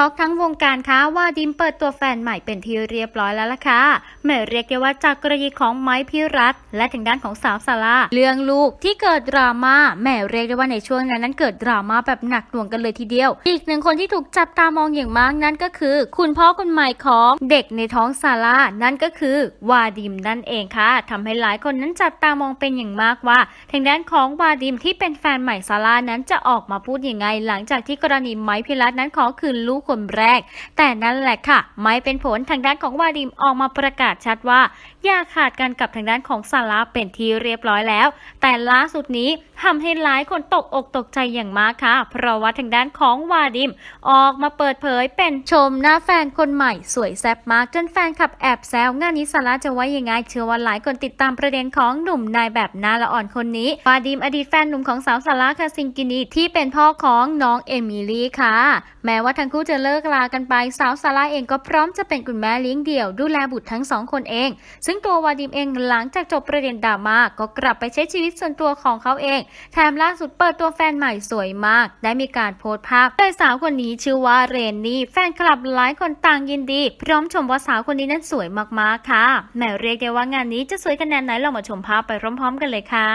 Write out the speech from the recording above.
ช็อกทั้งวงการค่ะว่าดิมเปิดตัวแฟนใหม่เป็นที่เรียบร้อยแล้วล่ะค่ะแม่เรียกได้ว่าจากกรณีของไม้พิรัตและทางด้านของสาวซาร่าเรื่องลูกที่เกิดดราม่าแม่เรียกได้ว่าในช่วงนั้นนั้นเกิดดราม่าแบบหนักหน่วงกันเลยทีเดียว อีกหนึ่งคนที่ถูกจับตามองอย่างมากนั่นก็คือ คุณพ่อคนใหม่ของเด็กในท้องซาร่านั่นก็คือวาดิมนั่นเองค่ะทำให้หลายคนนั้นจับตามองเป็นอย่างมากว่าทางด้านของวาดิมที่เป็นแฟนใหม่ซาร่านั้นจะออกมาพูดยังไง หลังจากที่กรณีไม้พิรัตนั้นขอคืนลูกคนแรก แต่นั่นแหละค่ะ ไม่เป็นผลทางด้านของวาดิมออกมาประกาศชัดว่าอย่าขาดกันกับทางด้านของซาร่าเป็นที่เรียบร้อยแล้ว แต่ล่าสุดนี้ ทำให้หลายคนตกอกตกใจอย่างมากค่ะ เพราะว่าทางด้านของวาดิม ออกมาเปิดเผยเป็นชมหน้าแฟนคนใหม่ สวยแซ่บมากจนแฟนคลับแอบแซวงานนี้ซาร่าจะว่ายังไงเชื่อว่าหลายคนติดตามประเด็นของหนุ่มนายแบบหน้าละอ่อนคนนี้ วาดิมอดีตแฟนหนุ่มของสาวซาร่าคาซิงกินีที่เป็นพ่อของน้องเอมิลี่ค่ะ แม้ว่าทั้งคู่จะเลิกลากันไปสาวซาร่าเองก็พร้อมจะเป็นคุณแม่เลี้ยงเดี่ยวดูแลบุตรทั้งสองคนเอง ซึ่งตัววาดิมเองหลังจากจบประเด็นดราม่าก็กลับไปใช้ชีวิตส่วนตัวของเขาเองแถมล่าสุดเปิดตัวแฟนใหม่สวยมาก ได้มีการโพสต์ภาพโดยสาวคนนี้ชื่อว่าเรนนี่แฟนคลับหลายคนต่างยินดี พร้อมชมว่าสาวคนนี้นั้นสวยมากๆค่ะแหมเรียกได้ว่างานนี้จะสวยขนาดไหนเรามาชมภาพไปพร้อม ๆ กันเลยค่ะ